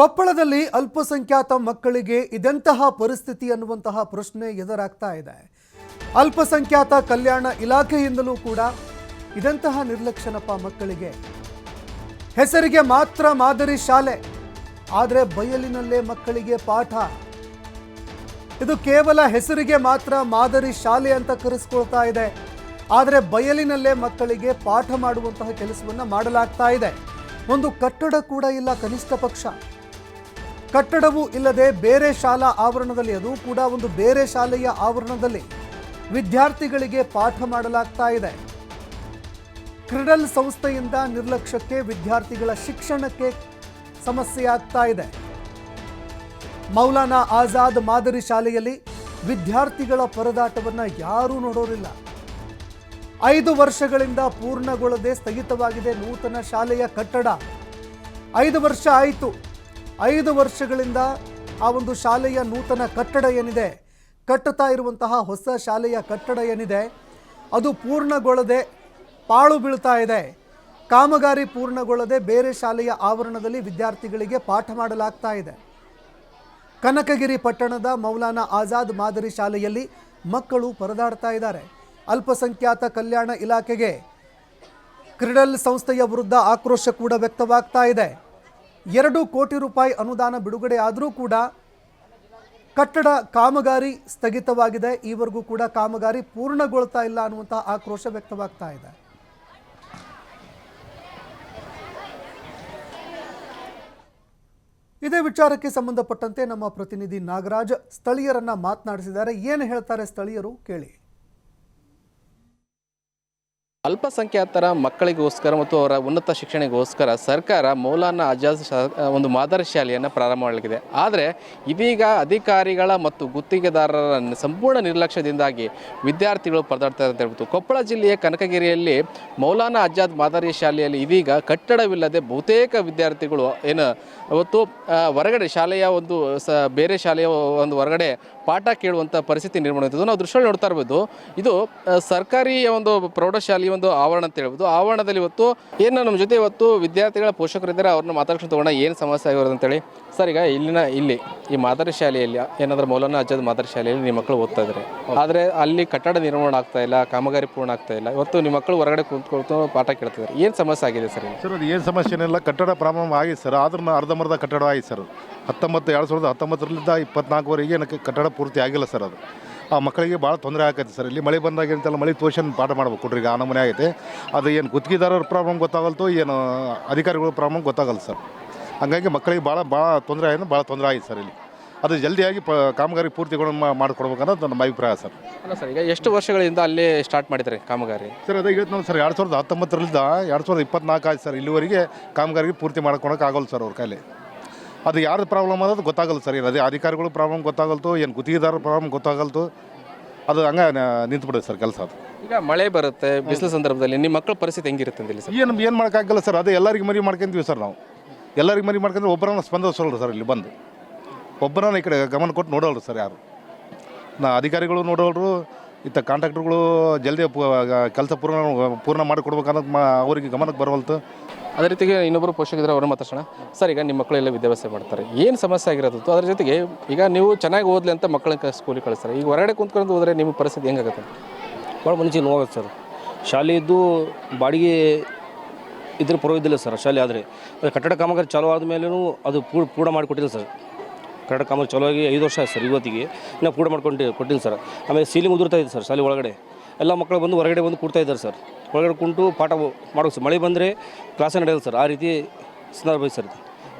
ಕೊಪ್ಪಳದಲ್ಲಿ ಅಲ್ಪಸಂಖ್ಯಾತ ಮಕ್ಕಳಿಗೆ ಇದೆಂತಹ ಪರಿಸ್ಥಿತಿ ಅನ್ನುವಂತಹ ಪ್ರಶ್ನೆ ಎದುರಾಗ್ತಾ ಇದೆ. ಅಲ್ಪಸಂಖ್ಯಾತ ಕಲ್ಯಾಣ ಇಲಾಖೆಯಿಂದಲೂ ಕೂಡ ಇದೆಂತಹ ನಿರ್ಲಕ್ಷ್ಯನಪ್ಪ ಮಕ್ಕಳಿಗೆ. ಹೆಸರಿಗೆ ಮಾತ್ರ ಮಾದರಿ ಶಾಲೆ, ಆದರೆ ಬಯಲಿನಲ್ಲೇ ಮಕ್ಕಳಿಗೆ ಪಾಠ. ಇದು ಕೇವಲ ಹೆಸರಿಗೆ ಮಾತ್ರ ಮಾದರಿ ಶಾಲೆ ಅಂತ ಕರೆಸ್ಕೊಳ್ತಾ ಇದೆ. ಆದರೆ ಬಯಲಿನಲ್ಲೇ ಮಕ್ಕಳಿಗೆ ಪಾಠ ಮಾಡುವಂತಹ ಕೆಲಸವನ್ನು ಮಾಡಲಾಗ್ತಾ ಇದೆ. ಒಂದು ಕಟ್ಟಡ ಕೂಡ ಇಲ್ಲ ಕನಿಷ್ಠ ಪಕ್ಷ. ಕಟ್ಟಡವೂ ಇಲ್ಲದೆ ಬೇರೆ ಶಾಲಾ ಆವರಣದಲ್ಲಿ ಅದು ಕೂಡ ಒಂದು ಬೇರೆ ಶಾಲೆಯ ಆವರಣದಲ್ಲಿ ವಿದ್ಯಾರ್ಥಿಗಳಿಗೆ ಪಾಠ ಮಾಡಲಾಗ್ತಾ ಇದೆ. ಕ್ರಿಡಲ್ ಸಂಸ್ಥೆಯಿಂದ ನಿರ್ಲಕ್ಷ್ಯಕ್ಕೆ ವಿದ್ಯಾರ್ಥಿಗಳ ಶಿಕ್ಷಣಕ್ಕೆ ಸಮಸ್ಯೆಯಾಗ್ತಾ ಇದೆ. ಮೌಲಾನಾ ಆಜಾದ್ ಮಾದರಿ ಶಾಲೆಯಲ್ಲಿ ವಿದ್ಯಾರ್ಥಿಗಳ ಪರದಾಟವನ್ನು ಯಾರೂ ನೋಡೋರಿಲ್ಲ. ಐದು ವರ್ಷಗಳಿಂದ ಪೂರ್ಣಗೊಳ್ಳದೆ ಸ್ಥಗಿತವಾಗಿದೆ ನೂತನ ಶಾಲೆಯ ಕಟ್ಟಡ. ಐದು ವರ್ಷ ಆಯಿತು. ಐದು ವರ್ಷಗಳಿಂದ ಆ ಒಂದು ಶಾಲೆಯ ನೂತನ ಕಟ್ಟಡ ಏನಿದೆ, ಕಟ್ಟುತ್ತಾ ಇರುವಂತಹ ಹೊಸ ಶಾಲೆಯ ಕಟ್ಟಡ ಏನಿದೆ, ಅದು ಪೂರ್ಣಗೊಳ್ಳದೆ ಪಾಳು ಬೀಳ್ತಾ ಇದೆ. ಕಾಮಗಾರಿ ಪೂರ್ಣಗೊಳ್ಳದೆ ಬೇರೆ ಶಾಲೆಯ ಆವರಣದಲ್ಲಿ ವಿದ್ಯಾರ್ಥಿಗಳಿಗೆ ಪಾಠ ಮಾಡಲಾಗ್ತಾ ಇದೆ. ಕನಕಗಿರಿ ಪಟ್ಟಣದ ಮೌಲಾನಾ ಆಜಾದ್ ಮಾದರಿ ಶಾಲೆಯಲ್ಲಿ ಮಕ್ಕಳು ಪರದಾಡ್ತಾ ಇದ್ದಾರೆ. ಅಲ್ಪಸಂಖ್ಯಾತ ಕಲ್ಯಾಣ ಇಲಾಖೆಗೆ ಕ್ರಿಡಲ್ ಸಂಸ್ಥೆಯ ವಿರುದ್ಧ ಆಕ್ರೋಶ ಕೂಡ ವ್ಯಕ್ತವಾಗ್ತಾ ಇದೆ. ಎರಡು ಕೋಟಿ ರೂಪಾಯಿ ಅನುದಾನ ಬಿಡುಗಡೆ ಆದರೂ ಕೂಡ ಕಟ್ಟಡ ಕಾಮಗಾರಿ ಸ್ಥಗಿತವಾಗಿದೆ. ಈವರೆಗೂ ಕೂಡ ಕಾಮಗಾರಿ ಪೂರ್ಣಗೊಳ್ತಾ ಇಲ್ಲ ಅನ್ನುವಂಥ ಆಕ್ರೋಶ ವ್ಯಕ್ತವಾಗ್ತಾ ಇದೆ. ಇದೇ ವಿಚಾರಕ್ಕೆ ಸಂಬಂಧಪಟ್ಟಂತೆ ನಮ್ಮ ಪ್ರತಿನಿಧಿ ನಾಗರಾಜ್ ಸ್ಥಳೀಯರನ್ನ ಮಾತನಾಡಿಸಿದ್ದಾರೆ. ಏನು ಹೇಳ್ತಾರೆ ಸ್ಥಳೀಯರು ಕೇಳಿ. ಅಲ್ಪಸಂಖ್ಯಾತರ ಮಕ್ಕಳಿಗೋಸ್ಕರ ಮತ್ತು ಅವರ ಉನ್ನತ ಶಿಕ್ಷಣಕ್ಕೋಸ್ಕರ ಸರ್ಕಾರ ಮೌಲಾನಾ ಆಜಾದ್ ಒಂದು ಮಾದರಿ ಶಾಲೆಯನ್ನು ಪ್ರಾರಂಭ ಮಾಡಲಿದೆ ಆದರೆ ಇದೀಗ ಅಧಿಕಾರಿಗಳ ಮತ್ತು ಗುತ್ತಿಗೆದಾರರ ಸಂಪೂರ್ಣ ನಿರ್ಲಕ್ಷ್ಯದಿಂದಾಗಿ ವಿದ್ಯಾರ್ಥಿಗಳು ಪರದಾಡ್ತಾರೆ ಅಂತ ಹೇಳ್ಬೋದು. ಕೊಪ್ಪಳ ಜಿಲ್ಲೆಯ ಕನಕಗಿರಿಯಲ್ಲಿ ಮೌಲಾನಾ ಆಜಾದ್ ಮಾದರಿ ಶಾಲೆಯಲ್ಲಿ ಇದೀಗ ಕಟ್ಟಡವಿಲ್ಲದೆ ಬಹುತೇಕ ವಿದ್ಯಾರ್ಥಿಗಳು, ಏನು, ಅವತ್ತು ಹೊರಗಡೆ ಶಾಲೆಯ ಒಂದು, ಸ, ಬೇರೆ ಶಾಲೆಯ ಒಂದು ಹೊರಗಡೆ ಪಾಠ ಕೇಳುವಂಥ ಪರಿಸ್ಥಿತಿ ನಿರ್ಮಾಣ ನಾವು ದೃಶ್ಯ ನೋಡ್ತಾ ಇರ್ಬೋದು. ಇದು ಸರ್ಕಾರಿ ಒಂದು ಪ್ರೌಢಶಾಲೆಯ ಒಂದು ಆವರಣ ಅಂತ ಹೇಳ್ಬೋದು. ಆವರಣದಲ್ಲಿ ಇವತ್ತು ಏನು ನಮ್ಮ ಜೊತೆ ಇವತ್ತು ವಿದ್ಯಾರ್ಥಿಗಳ ಪೋಷಕರಿದ್ದಾರೆ ಅವ್ರನ್ನ ಮಾತಾಡ್ಕೊಂಡು ತಗೊಂಡ ಏನು ಸಮಸ್ಯೆ ಆಗಿರೋದು ಅಂತೇಳಿ ಸರ್, ಈಗ ಇಲ್ಲಿನ, ಇಲ್ಲಿ, ಈ ಮಾದರಿ ಶಾಲೆಯಲ್ಲಿ, ಏನಾದರೂ ಮೌಲಾನಾ ಅಜ್ಜದ ಮಾದರಿ ಶಾಲೆಯಲ್ಲಿ ನಿಮ್ಮ ಮಕ್ಕಳು ಓದ್ತಾ ಇದ್ದಾರೆ ಆದರೆ ಅಲ್ಲಿ ಕಟ್ಟಡ ನಿರ್ಮಾಣ ಆಗ್ತಾ ಇಲ್ಲ, ಕಾಮಗಾರಿ ಪೂರ್ಣ ಆಗ್ತಾ ಇಲ್ಲ. ಇವತ್ತು ನಿಮ್ಮ ಮಕ್ಕಳು ಹೊರಗಡೆ ಕೂತ್ಕೊಳ್ತು ಪಾಠ ಕೇಳ್ತಿದ್ದಾರೆ ಏನು ಸಮಸ್ಯೆ ಆಗಿದೆ ಸರ್ ಸರ್, ಅದು ಏನು ಸಮಸ್ಯೆ ಏನಿಲ್ಲ. ಕಟ್ಟಡ ಪ್ರಾರಂಭ ಆಗಿದೆ ಸರ್. ಆದ್ರೂ ಅರ್ಧಂಬರ್ಧ ಕಟ್ಟಡ ಆಗಿದೆ ಸರ್. ಹತ್ತೊಂಬತ್ತು, ಎರಡು ಸಾವಿರದ ಹತ್ತೊಂಬತ್ತರಿಂದ ಇಪ್ಪತ್ನಾಲ್ಕುವರೆಗೆ ಏನಕ್ಕೆ ಕಟ್ಟಡ ಪೂರ್ತಿ ಆಗಿಲ್ಲ ಸರ್ ಅದು. ಆ ಮಕ್ಕಳಿಗೆ ಭಾಳ ತೊಂದರೆ ಆಗೈತೆ ಸರ್. ಇಲ್ಲಿ ಮಳೆ ಬಂದಾಗ ಏನಂತೆಲ್ಲ ಮಳೆ ತೋಷನ್ ಪಾಠ ಮಾಡ್ಬೇಕು ಕೊಡ್ರಿ ಈಗ ಆ ನಮೂನೆ ಆಗೈತೆ. ಅದು ಏನು ಗುತ್ತಿಗೆದಾರರ ಪ್ರಾಬ್ಲಮ್ ಗೊತ್ತಾಗಲ್ತು ಏನು ಅಧಿಕಾರಿಗಳ ಪ್ರಾಬ್ಲಮ್ ಗೊತ್ತಾಗಲ್ಲ ಸರ್. ಹಂಗಾಗಿ ಮಕ್ಕಳಿಗೆ ಭಾಳ ಭಾಳ ತೊಂದರೆ ಆಯಿತು ಭಾಳ ತೊಂದರೆ ಆಗಿದೆ ಸರ್ ಇಲ್ಲಿ. ಅದು ಜಲ್ದಿಯಾಗಿ ಪ ಕಾಮಗಾರಿ ಪೂರ್ತಿಗಳು ಮಾಡಿಕೊಡ್ಬೇಕನ್ನೋದು ನಮ್ಮ ಅಭಿಪ್ರಾಯ ಸರ್. ಅಲ್ಲ ಸರ್ ಈಗ ಎಷ್ಟು ವರ್ಷಗಳಿಂದ ಅಲ್ಲಿ ಸ್ಟಾರ್ಟ್ ಮಾಡಿದ್ದಾರೆ ಕಾಮಗಾರಿ? ಸರ್ ಅದೇ ಹೇಳ್ತು ನೋಡಿ ಸರ್ ಎರಡು ಸಾವಿರದ ಹತ್ತೊಂಬತ್ತರಿಂದ ಎರಡು ಸಾವಿರದ ಇಪ್ಪತ್ನಾಲ್ಕು ಆಯ್ತು ಸರ್ ಇಲ್ಲಿವರೆಗೆ ಕಾಮಗಾರಿಗೆ ಪೂರ್ತಿ ಮಾಡ್ಕೊಳಕ್ಕೆ ಆಗೋಲ್ಲ ಸರ್ ಅವ್ರ ಕೈಲಿ. ಅದು ಯಾರ್ದು ಪ್ರಾಬ್ಲಮ್ ಅನ್ನೋದು ಗೊತ್ತಾಗಲ್ಲ ಸರ್. ಏನು ಅದೇ ಅಧಿಕಾರಿಗಳು ಪ್ರಾಬ್ಲಮ್ ಗೊತ್ತಾಗಲ್ತು ಏನು ಗುತ್ತಿಗೆದಾರ ಪ್ರಾಬ್ಲಮ್ ಗೊತ್ತಾಗಲ್ತು ಅದು ಹಂಗೆ ನಿಂತ್ಬಿಡುತ್ತೆ ಸರ್ ಕೆಲಸ ಅದು. ಈಗ ಮಳೆ ಬರುತ್ತೆ ಬಿಸಿಲು ಸಂದರ್ಭದಲ್ಲಿ ನಿಮ್ಮ ಮಕ್ಕಳ ಪರಿಸ್ಥಿತಿ ಹೆಂಗಿರುತ್ತೆ ಅಂತ ಇಲ್ಲಿ ಸರ್? ಏನು ಏನು ಮಾಡೋಕ್ಕಾಗಲ್ಲ ಸರ್. ಅದೇ ಎಲ್ಲರಿಗೆ ಮರಿ ಮಾಡ್ಕೊಂತೀವಿ ಸರ್ ನಾವು. ಎಲ್ಲರಿಗೆ ಮರಿ ಮಾಡ್ಕೊಂಡ್ರೆ ಒಬ್ಬರನ್ನ ಸ್ಪಂದಿಸೋಲ್ರಿ ಸರ್ ಇಲ್ಲಿ ಬಂದು. ಒಬ್ಬರನ್ನ ಈ ಕಡೆ ಗಮನ ಕೊಟ್ಟು ನೋಡೋಲ್ರು ಸರ್ ಯಾರು. ನಾ ಅಧಿಕಾರಿಗಳು ನೋಡೋಲ್ರು ಇತ್ತ ಕಾಂಟ್ರಾಕ್ಟರ್ಗಳು ಜಲ್ದಿ ಕೆಲಸ ಪೂರ್ಣ ಪೂರ್ಣ ಮಾಡಿಕೊಡ್ಬೇಕನ್ನೋದು ಮಾ ಅವರಿಗೆ ಗಮನಕ್ಕೆ ಬರವಲ್ತು. ಅದೇ ರೀತಿಗೆ ಇನ್ನೊಬ್ಬರು ಪೋಷಕರಿದ್ದಾರೆ ಅವ್ರನ್ನ ಮಾತಾಡ್ಸೋಣ. ಸರ್ ಈಗ ನಿಮ್ಮ ಮಕ್ಕಳೆಲ್ಲ ವಿದ್ಯಾಭ್ಯಾಸ ಮಾಡ್ತಾರೆ. ಏನು ಸಮಸ್ಯೆ ಆಗಿರೋದು? ಅದ್ರ ಜೊತೆಗೆ ಈಗ ನೀವು ಚೆನ್ನಾಗಿ ಓದಲಿ ಅಂತ ಮಕ್ಕಳನ್ನ ಸ್ಕೂಲಿಗೆ ಕಳಿಸ್ತಾರೆ. ಈಗ ಹೊರಗಡೆ ಕುಂತ್ಕೊಂಡು ಹೋದರೆ ನಿಮ್ಮ ಪರಿಸ್ಥಿತಿ ಹೆಂಗಾಗುತ್ತೆ ಭಾಳ ಮುಂಚೆ ನೋವಾಗುತ್ತೆ ಸರ್. ಶಾಲೆ ಇದ್ದು ಬಾಡಿಗೆ ಇದ್ರ ಪರವಾಗಿಲ್ಲ ಸರ್ ಶಾಲೆ ಆದರೆ. ಕಟ್ಟಡ ಕಾಮಗಾರಿ ಚಾಲೂ ಆದ ಮೇಲೂ ಅದು ಪೂರ್ ಪೂರ್ಣ ಮಾಡಿಕೊಟ್ಟಿಲ್ಲ ಸರ್. ಕಟ್ಟಡ ಕಾಮಗಾರಿ ಚಲೋ ಆಗಿ ಐದು ವರ್ಷ ಆಯ್ತು ಸರ್ ಇವತ್ತಿಗೆ. ನಾವು ಕೂಡ ಮಾಡ್ಕೊಂಡು ಕೊಟ್ಟಿಲ್ಲ ಸರ್. ಆಮೇಲೆ ಸೀಲಿಂಗ್ ಉದುರ್ತಾ ಇದೆ ಸರ್ ಶಾಲೆ ಒಳಗಡೆ. ಎಲ್ಲ ಮಕ್ಕಳು ಬಂದು ಹೊರಗಡೆ ಬಂದು ಕೂಡ್ತಾ ಇದ್ದಾರೆ ಸರ್. ಒಳಗಡೆ ಕುಂಟು ಪಾಠ ಮಾಡೋ ಸರ್. ಮಳೆ ಬಂದರೆ ಕ್ಲಾಸೇ ನಡೆಯಲ್ಲ ಸರ್. ಆ ರೀತಿ ಸಂದರ್ಭ ಸರ್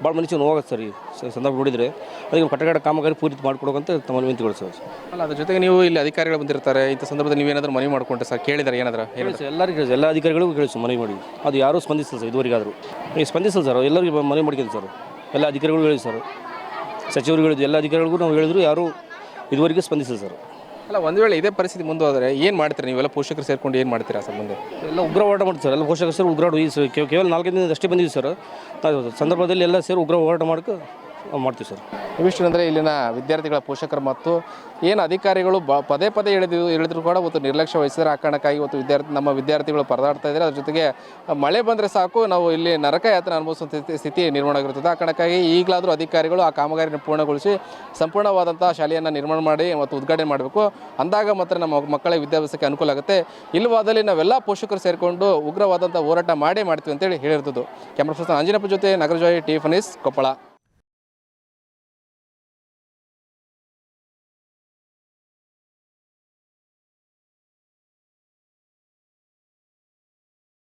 ಭಾಳ ಮನುಷ್ಯ ನೋವಾಗುತ್ತೆ ಸರ್ ಈ ಸಂದರ್ಭ ನೋಡಿದರೆ. ಅದಕ್ಕೆ ಕಟ್ಟಡ ಕಾಮಗಾರಿ ಪೂರ್ತಿ ಮಾಡಿಕೊಡೋಕಂತ ತಮ್ಮ ವಿನಂತಿಗಳು ಸರ್. ಅಲ್ಲ ಅದ್ರ ಜೊತೆಗೆ ನೀವು ಇಲ್ಲಿ ಅಧಿಕಾರಿಗಳು ಬಂದಿರ್ತಾರೆ. ಇಂಥ ಸಂದರ್ಭದಲ್ಲಿ ನೀವೇನಾದರೂ ಮನವಿ ಮಾಡಿಕೊಂಡ್ರೆ ಸರ್? ಕೇಳಿದ್ದಾರೆ ಏನಾದರೂ? ಹೇಳಿ ಸರ್ ಎಲ್ಲರಿಗೂ ಕೇಳಿ ಎಲ್ಲ ಅಧಿಕಾರಿಗಳಿಗೂ ಕೇಳಿ ಸರ್ ಮನವಿ ಮಾಡಿ. ಅದು ಯಾರೂ ಸ್ಪಂದಿಸಿಲ್ಲ ಸರ್ ಇದುವರೆಗಾದರೂ. ಸ್ಪಂದಿಸಿಲ್ಲ ಸರ್ ಎಲ್ಲರಿಗೂ ಮನವಿ ಮಾಡಿದ್ದೀನಿ ಸರ್. ಎಲ್ಲ ಅಧಿಕಾರಿಗಳು ಹೇಳಿ ಸರ್. ಸಚಿವರು ಹೇಳಿದ್ರು ಎಲ್ಲ ಅಧಿಕಾರಿಗಳಿಗೂ ನಾವು ಹೇಳಿದ್ರು ಯಾರು ಇದುವರೆಗೂ ಸ್ಪಂದಿಸಿಲ್ಲ ಸರ್. ಅಲ್ಲ ಒಂದು ವೇಳೆ ಇದೇ ಪರಿಸ್ಥಿತಿ ಮುಂದುವರೆದ್ರೆ ಏನು ಮಾಡ್ತೀರಾ ನೀವೆಲ್ಲ? ಪೋಷಕರು ಸೇರಿಕೊಂಡು ಏನು ಮಾಡ್ತೀರಾ ಸರ್ ಮುಂದೆ? ಎಲ್ಲ ಉಗ್ರ ಹೋರಾಟ ಮಾಡ್ತೀವಿ ಸರ್. ಎಲ್ಲ ಪೋಷಕರು ಸೇರಿ ಉಗ್ರಾಡು ಈ ಕೇವಲ ನಾಲ್ಕೈದು ದಿನ ಅಷ್ಟೇ ಬಂದಿದ್ದೀವಿ ಸರ್. ನಾವು ಸಂದರ್ಭದಲ್ಲಿ ಎಲ್ಲ ಸೇರಿ ಉಗ್ರ ಹೋರಾಟ ಮಾಡ್ಕೊ ಮಾಡ್ತೀವಿ ಸರ್. ಇವಿಷ್ಟು ಅಂದರೆ ಇಲ್ಲಿನ ವಿದ್ಯಾರ್ಥಿಗಳ ಪೋಷಕರು ಮತ್ತು ಏನು ಅಧಿಕಾರಿಗಳು ಬ, ಪದೇ ಪದೇ ಹೇಳಿದ್ರು ಹೇಳಿದ್ರು ಕೂಡ ಇವತ್ತು ನಿರ್ಲಕ್ಷ್ಯ ವಹಿಸಿದ್ರೆ ಆ ಕಾರಣಕ್ಕಾಗಿ ಇವತ್ತು ವಿದ್ಯಾರ್ಥಿ, ನಮ್ಮ ವಿದ್ಯಾರ್ಥಿಗಳು ಪರದಾಡ್ತಾ ಇದ್ದಾರೆ. ಅದ್ರ ಜೊತೆಗೆ ಮಳೆ ಬಂದರೆ ಸಾಕು, ನಾವು ಇಲ್ಲಿ ನರಕ ಯಾತ್ರೆ ಅನುಭವಿಸುವಂಥ ಸ್ಥಿತಿ- ನಿರ್ಮಾಣ ಆಗಿರುತ್ತದೆ. ಆ ಕಾರಣಕ್ಕಾಗಿ ಈಗಲಾದರೂ ಅಧಿಕಾರಿಗಳು ಆ ಕಾಮಗಾರಿಯನ್ನು ಪೂರ್ಣಗೊಳಿಸಿ ಸಂಪೂರ್ಣವಾದಂಥ ಶಾಲೆಯನ್ನು ನಿರ್ಮಾಣ ಮಾಡಿ ಮತ್ತು ಉದ್ಘಾಟನೆ ಮಾಡಬೇಕು. ಅಂದಾಗ ಮಾತ್ರ ನಮ್ಮ ಮಕ್ಕಳ ವಿದ್ಯಾಭ್ಯಾಸಕ್ಕೆ ಅನುಕೂಲ ಆಗುತ್ತೆ. ಇಲ್ಲವಾದಲ್ಲಿ ನಾವೆಲ್ಲ ಪೋಷಕರು ಸೇರಿಕೊಂಡು ಉಗ್ರವಾದಂಥ ಹೋರಾಟ ಮಾಡೇ ಮಾಡ್ತೀವಿ ಅಂತೇಳಿ ಹೇಳಿರ್ತದ್ದು ಕ್ಯಾಮ್ರಾ ಪರ್ಸನ್ ಅಂಜಿನಪ್ಪ ಜೊತೆ ನಗರಜಾಯಿ ಟಿ ಫನೀಸ್ ಕೊಪ್ಪಳ.